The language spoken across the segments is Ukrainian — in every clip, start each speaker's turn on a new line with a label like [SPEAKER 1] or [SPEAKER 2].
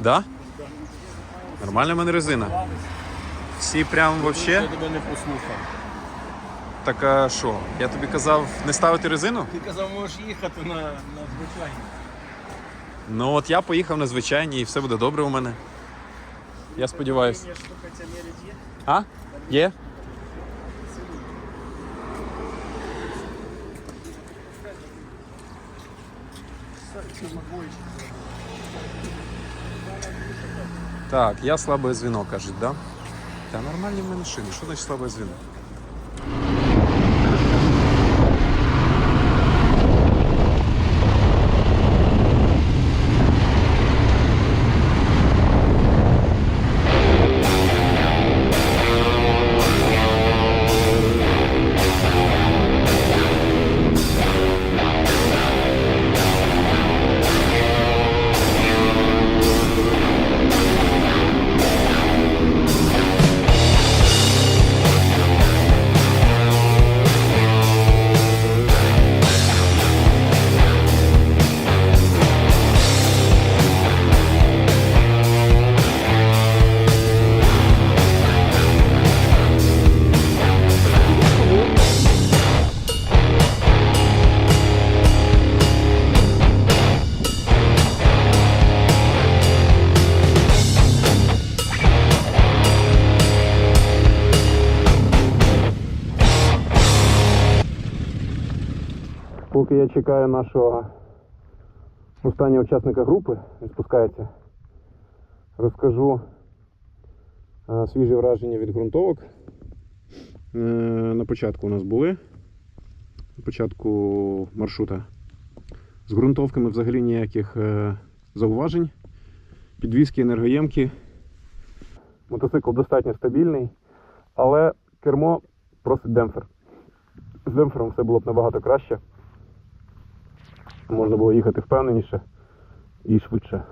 [SPEAKER 1] Да? Нормальна в мене резина. Всі прям
[SPEAKER 2] Я тебе не послухав.
[SPEAKER 1] Так а що? Я тобі казав не ставити резину?
[SPEAKER 2] Ти казав, можеш їхати на, на звичайні.
[SPEAKER 1] Ну от я поїхав на звичайній і все буде добре у мене. Я сподіваюся.
[SPEAKER 2] Мірить є.
[SPEAKER 1] А? Є? Так, я слабе звіно, кажуть, да? Та нормальні в мене шини. Що значить слабе звіно? Поки я чекаю нашого останнього учасника групи, він спускається, розкажу е, свіжі враження від ґрунтовок. Е, На початку у нас були. На початку маршрута. З ґрунтовками взагалі ніяких е, зауважень. Підвізки енергоємкі. Мотоцикл достатньо стабільний, але кермо просить демпфер. З демпфером все було б набагато краще. Можна було їхати впевненіше і швидше.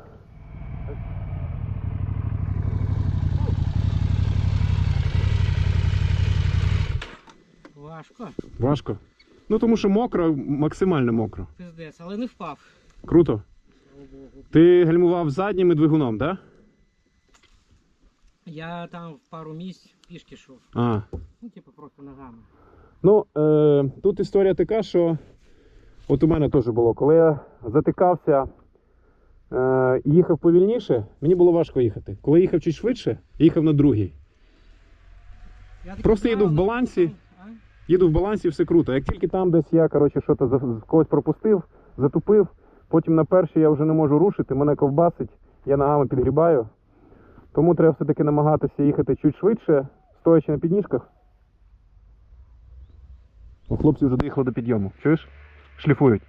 [SPEAKER 3] Важко,
[SPEAKER 1] Важко. Ну тому що мокро, максимально мокро.
[SPEAKER 3] пиздець, але не впав.
[SPEAKER 1] Круто. Ти гальмував заднім і двигуном, так? Да?
[SPEAKER 3] Я там в пару місць пішки йшов.
[SPEAKER 1] А.
[SPEAKER 3] Ну, типу, просто ногами.
[SPEAKER 1] Ну, е, тут історія така, що от у мене теж було, коли я затикався е, і їхав повільніше, мені було важко їхати. Коли їхав чуть швидше, їхав на другий.
[SPEAKER 3] Я
[SPEAKER 1] Просто їду в балансі.
[SPEAKER 3] а?
[SPEAKER 1] Їду в балансі, все круто. Як тільки там десь я коротше, щось за- когось пропустив, затупив, потім на перший я вже не можу рушити, мене ковбасить, я ногами підгрібаю. Тому треба все-таки намагатися їхати чуть швидше, стоячи на підніжках. О, хлопці вже доїхали до підйому. Чуєш? Шліфують.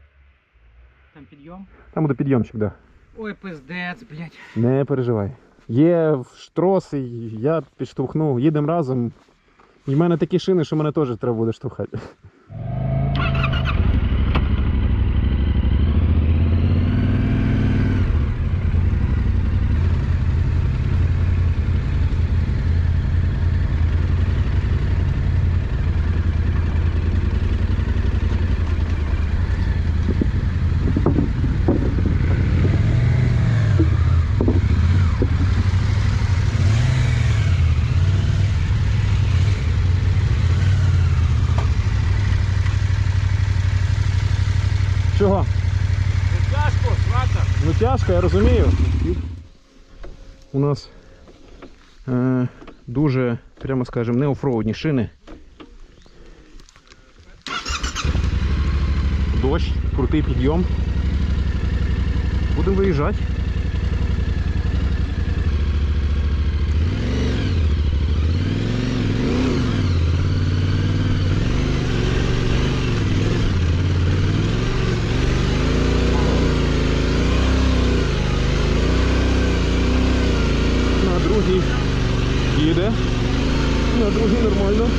[SPEAKER 3] Там підйом.
[SPEAKER 1] Там буде підйомчик, так. Да.
[SPEAKER 3] Ой, пиздець, блядь.
[SPEAKER 1] Не переживай. Є штроси, я підштовхну, їдемо разом. І в мене такі шини, що мене теж треба буде штовхати.
[SPEAKER 2] Тяжко,
[SPEAKER 1] я розумію. У нас е, дуже, прямо скажемо, не офроудні шини. Дощ, крутий підйом. Будемо виїжджати. На другий їде. На другий нормально.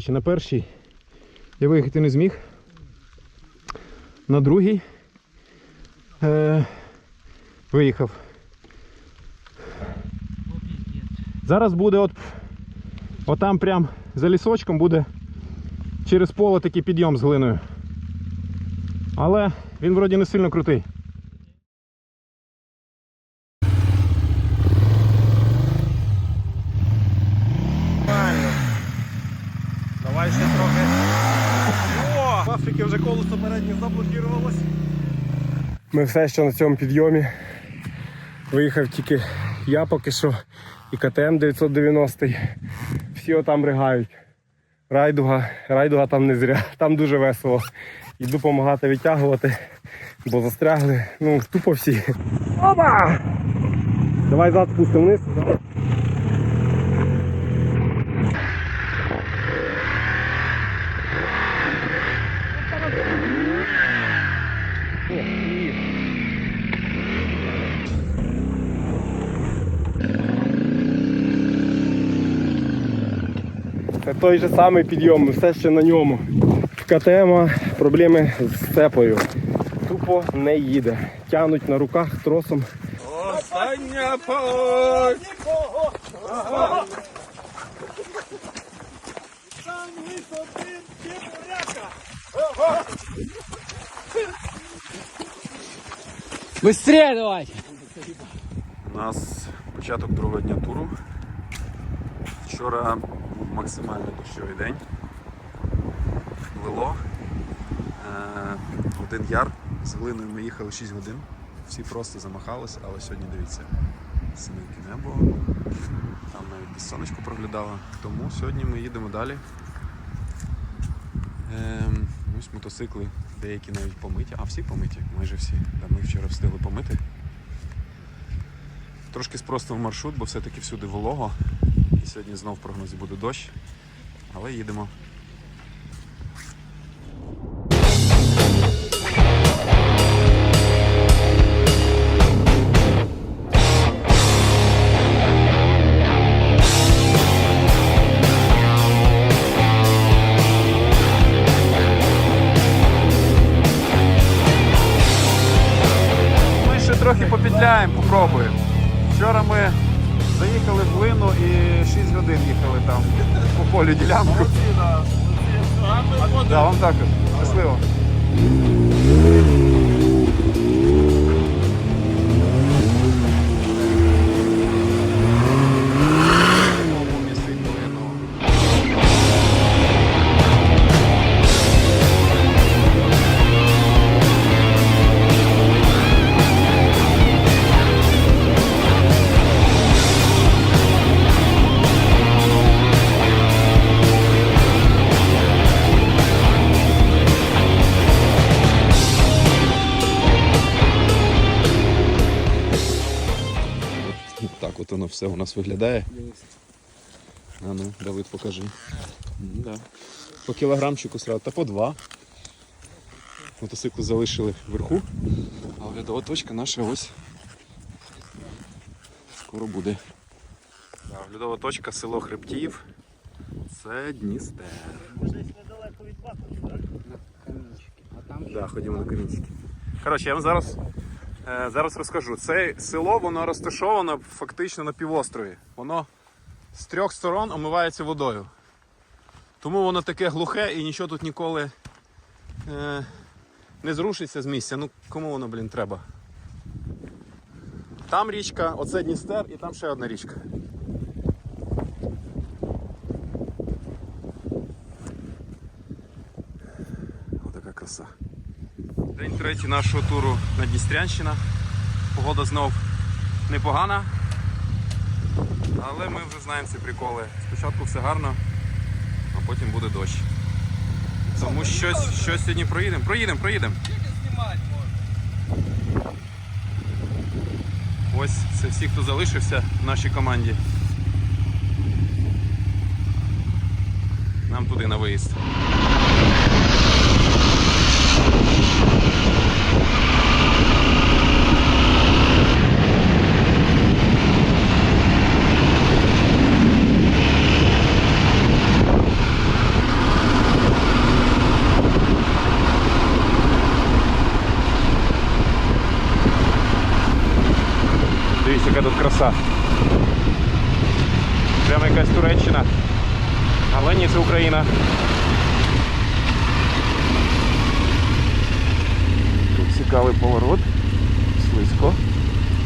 [SPEAKER 4] Коротше, на перший я виїхати не зміг. На другий е, виїхав. Зараз буде от, отам прям за лісочком буде через поле такий підйом з глиною. Але він вроді не сильно крутий.
[SPEAKER 2] Давай ще трохи. О! В Африці вже колесо переднє заблокувалось.
[SPEAKER 5] Ми все ще на цьому підйомі. Виїхав тільки я поки що і КТМ 990. Всі отам ригають. Райдуга, райдуга там не зря, там дуже весело. Йду допомагати витягувати, бо застрягли. Ну, тупо всі. Опа! Давай зад пустимо вниз. Той же самий підйом, все ще на ньому. В КТМ проблеми з цепою. Тупо не їде. Тянуть на руках тросом.
[SPEAKER 2] Остання путь!
[SPEAKER 3] Быстрее давай!
[SPEAKER 1] У нас початок другого дня туру. Вчора максимально дощовий день. Лило. Е, один яр. З глиною ми їхали 6 годин. Всі просто замахалися, але сьогодні дивіться. Синеньке небо. Там навіть десь сонечко проглядало. Тому сьогодні ми їдемо далі. Ем, ось мотоцикли, деякі навіть помиті, а всі помиті, майже всі. Да, Ми вчора встигли помити. Трошки спростив маршрут, бо все-таки всюди волого. І сьогодні знов в прогнозі буде дощ. Але їдемо. Трохи попетляємо, попробуємо. Вчора ми заїхали в глину і 6 годин їхали там по полю ділянку. Да, вам також. Щасливо. Все у нас виглядає. А ну, Давид, покажи. Да. По кілограмчику сразу, та по два. Мотоцикл залишили вверху, а оглядова точка наша ось скоро буде. Да, оглядова точка село Хребтів. Це Дністер. Да, ходімо на камінчики. Коротше, я вам зараз, зараз розкажу. Це село воно розташовано фактично на півострові. Воно з трьох сторон омивається водою. Тому воно таке глухе і нічого тут ніколи е, не зрушиться з місця. Ну кому воно, блін, треба? Там річка, оце Дністер і там ще одна річка. День третій нашого туру на Дністрянщина. Погода знов непогана. Але ми вже знаємо ці приколи. Спочатку все гарно, а потім буде дощ. Тому щось, щось сьогодні проїдемо. Проїдемо, проїдемо. Ось це всі, хто залишився в нашій команді. Нам туди на виїзд.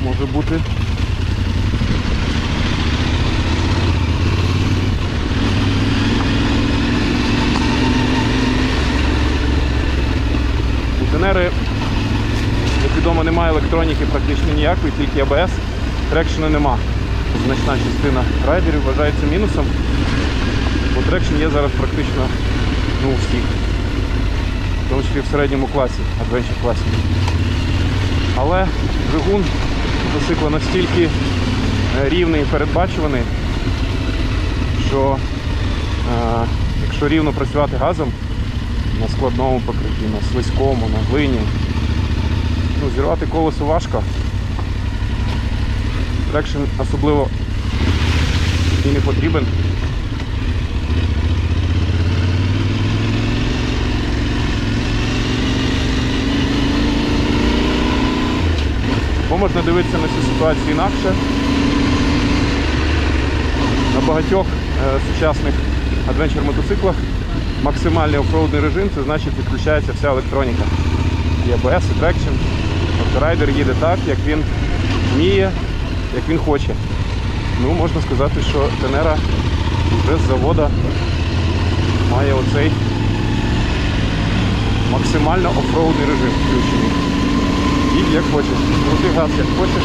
[SPEAKER 1] Може бути. У Тенери, як відомо, немає електроніки практично ніякої, тільки АБС. Трекшену нема. Значна частина райдерів вважається мінусом, бо трекшн є зараз практично ну, у всіх. В тому числі в середньому класі, адвенчер класі. Але двигун мотоцикла настільки е, рівний і передбачуваний, що е, якщо рівно працювати газом на складному покритті, на слизькому, на глині, ну, зірвати колесо важко. Трекшн особливо і не потрібен. Бо можна дивитися на цю ситуацію інакше. На багатьох е, сучасних адвенчер мотоциклах максимальний офроудний режим, це значить відключається вся електроніка. І ABS, і трекшн. Тобто райдер їде так, як він вміє, як він хоче. Ну, можна сказати, що Тенера вже з завода має оцей максимально офроудний режим включений. І як хочеш. Крути газ, як хочеш.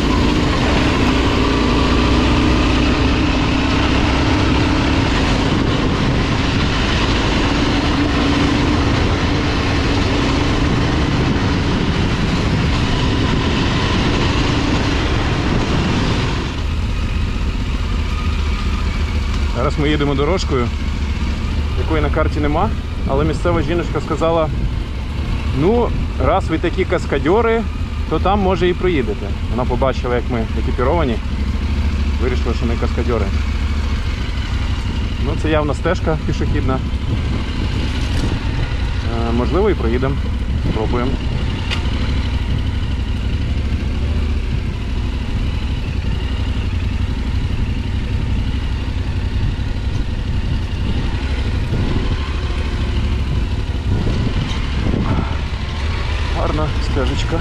[SPEAKER 1] Зараз ми їдемо дорожкою, якої на карті нема, але місцева жіночка сказала, ну, раз ви такі каскадьори, то там може і проїдете. Вона побачила, як ми екіпіровані, вирішила, що ми каскадьори. Ну, це явно стежка пішохідна. Е, можливо, і проїдемо. Спробуємо. Гарна стежечка.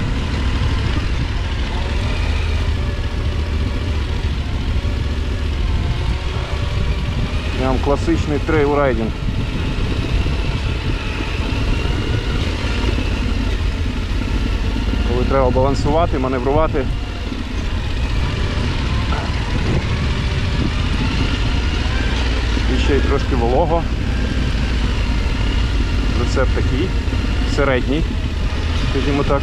[SPEAKER 1] Прям класичний трейл-райдинг. Коли треба балансувати, маневрувати. І ще й трошки волого. Рецепт такий, середній скажімо так.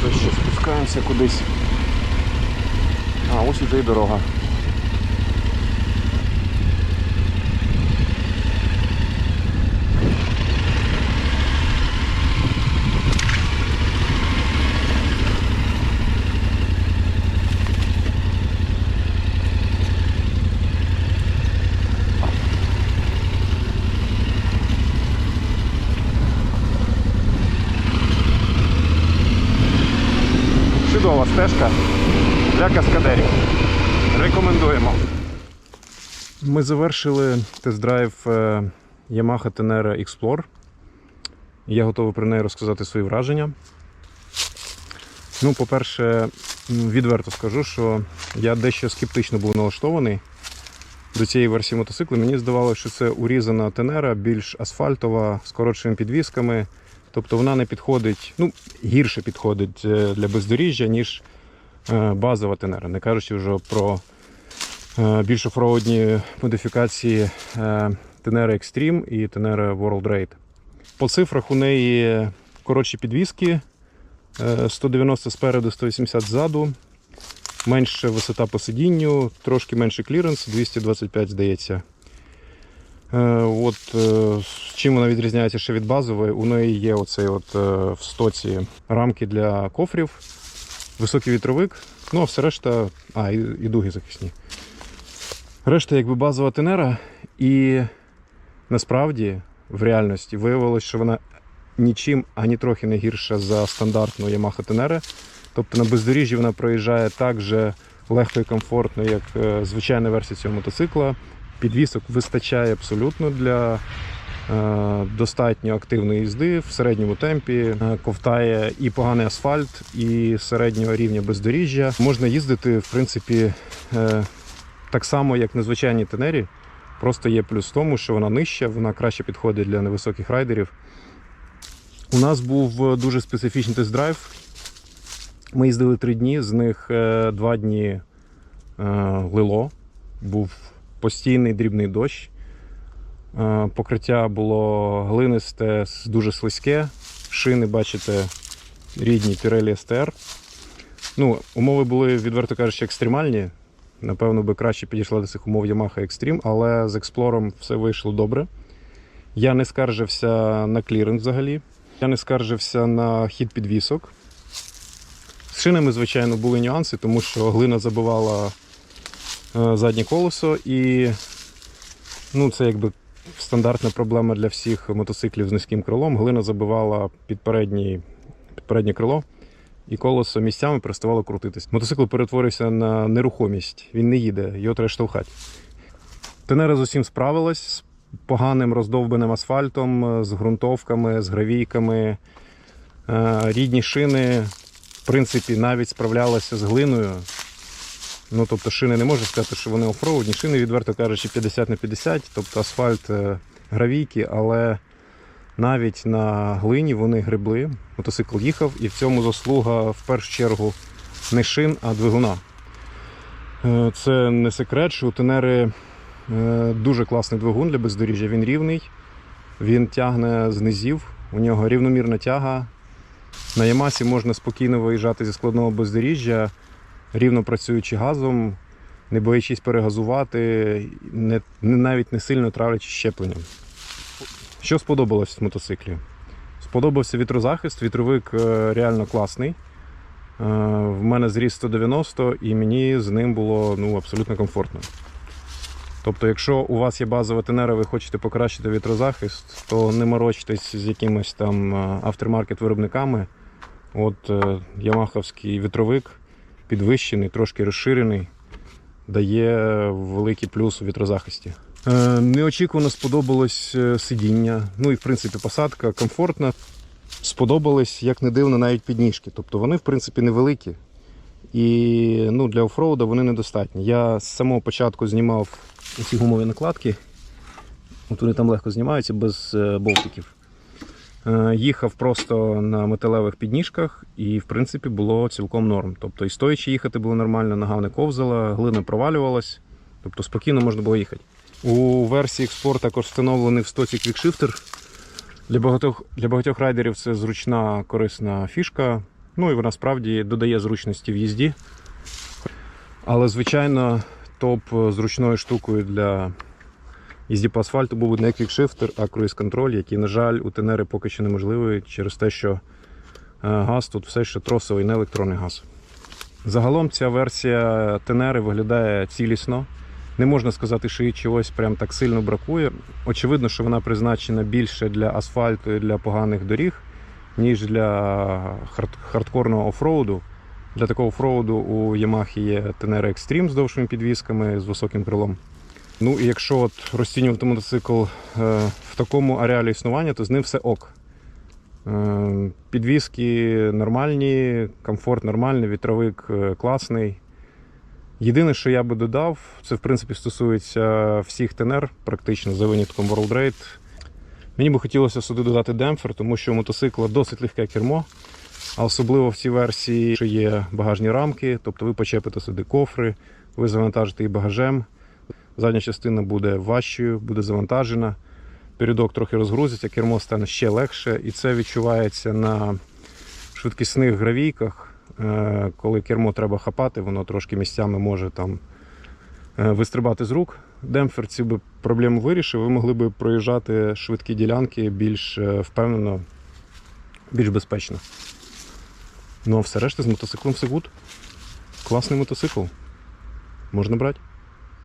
[SPEAKER 1] Що ще спускаємося кудись. А, ось уже і дорога. Стежка для каскадерів. Рекомендуємо. Ми завершили тест-драйв е, Yamaha Tenere Explorer. Я готовий про неї розказати свої враження. Ну, по-перше, відверто скажу, що я дещо скептично був налаштований до цієї версії мотоцикла. Мені здавалося, що це урізана Tenera, більш асфальтова, з коротшими підвісками. Тобто вона не підходить, ну, гірше підходить е, для бездоріжжя, ніж базова Tenera. Не кажучи вже про е, більш офроудні модифікації е, Tenera Extreme і Tenera World Raid. По цифрах у неї коротші підвіски, е, 190 спереду, 180 ззаду, менша висота по сидінню, трошки менший кліренс, 225 здається. Е, От е, чим вона відрізняється ще від базової, у неї є оцей от е, в стоці рамки для кофрів, високий вітровик, ну а все решта, а, і, і дуги захисні. Решта якби базова тенера, і насправді в реальності виявилось, що вона нічим ані трохи не гірша за стандартну Yamaha Tenere. Тобто на бездоріжжі вона проїжджає так же легко і комфортно, як е, звичайна версія цього мотоцикла. Підвісок вистачає абсолютно для достатньо активної їзди в середньому темпі. Е, Ковтає і поганий асфальт, і середнього рівня бездоріжжя. Можна їздити, в принципі, е, так само, як на звичайній тенері. Просто є плюс в тому, що вона нижча, вона краще підходить для невисоких райдерів. У нас був е, дуже специфічний тест-драйв. Ми їздили три дні, з них е, два дні е, лило. Був постійний дрібний дощ. Е, Покриття було глинисте, дуже слизьке. Шини, бачите, рідні Pirelli STR. Ну, умови були, відверто кажучи, екстремальні. Напевно, би краще підійшла до цих умов Yamaha Extreme, але з Explorer все вийшло добре. Я не скаржився на кліринг взагалі. Я не скаржився на хід підвісок. З шинами, звичайно, були нюанси, тому що глина забивала е, заднє колесо, і ну, це якби стандартна проблема для всіх мотоциклів з низьким крилом. Глина забивала під, переднє крило, і колесо місцями переставало крутитись. Мотоцикл перетворився на нерухомість, він не їде, його треба штовхати. Тенера з усім справилась з поганим роздовбаним асфальтом, з ґрунтовками, з гравійками. Е, Рідні шини, в принципі, навіть справлялися з глиною. Ну, тобто шини не можна сказати, що вони офроудні. Шини, відверто кажучи, 50 на 50, тобто асфальт е, гравійки, але навіть на глині вони гребли. Мотоцикл їхав, і в цьому заслуга в першу чергу не шин, а двигуна. Е, Це не секрет, що у тенери е, дуже класний двигун для бездоріжжя. Він рівний, він тягне з низів, у нього рівномірна тяга. На Ямасі можна спокійно виїжджати зі складного бездоріжжя, рівно працюючи газом, не боячись перегазувати, не, навіть не сильно травлячи щепленням. Що сподобалось в мотоциклі? Сподобався вітрозахист, вітровик е, реально класний. Е, В мене зріс 190 і мені з ним було ну, абсолютно комфортно. Тобто, якщо у вас є базова тенера, ви хочете покращити вітрозахист, то не морочтесь з якимось там е, автормаркет виробниками. От е, ямаховський вітровик підвищений, трошки розширений, дає великий плюс у вітрозахисті. Е, Неочікувано сподобалось е, сидіння. Ну і в принципі посадка комфортна. Сподобались, як не дивно, навіть підніжки. Тобто вони, в принципі, невеликі. І ну, для офроуда вони недостатні. Я з самого початку знімав ці гумові накладки. От вони там легко знімаються без е, болтиків. Е, Їхав просто на металевих підніжках, і в принципі було цілком норм. Тобто і стоячи їхати було нормально, нога не ковзала, глина провалювалась, тобто спокійно можна було їхати. У версії Export також встановлений в стоці квікшифтер. Для багатьох, для багатьох райдерів це зручна корисна фішка. Ну і вона справді додає зручності в їзді. Але, звичайно, топ зручною штукою для їзді по асфальту був не квікшифтер, а круїз-контроль, який, на жаль, у тенери поки що неможливий через те, що е, газ тут все ще тросовий, не електронний газ. Загалом ця версія тенери виглядає цілісно. Не можна сказати, що їй чогось прям так сильно бракує. Очевидно, що вона призначена більше для асфальту і для поганих доріг, ніж для хард- хардкорного офроуду. Для такого офроуду у Yamaha є Tenere Extreme з довшими підвісками, з високим крилом. Ну і якщо от розцінювати мотоцикл е, в такому ареалі існування, то з ним все ок. Е, підвіски нормальні, комфорт нормальний, вітровик е, класний. Єдине, що я би додав, це в принципі стосується всіх ТНР, практично за винятком World Raid. Мені би хотілося сюди додати демпфер, тому що у мотоцикла досить легке кермо, а особливо в цій версії, що є багажні рамки, тобто ви почепите сюди кофри, ви завантажите її багажем. Задня частина буде важчою, буде завантажена. Передок трохи розгрузиться, кермо стане ще легше, і це відчувається на швидкісних гравійках. Е, Коли кермо треба хапати, воно трошки місцями може там е, вистрибати з рук. Демпфер цю би проблему вирішив, ви могли би проїжджати швидкі ділянки більш е, впевнено, більш безпечно. Ну а все решта з мотоциклом все гуд. Класний мотоцикл. Можна брати.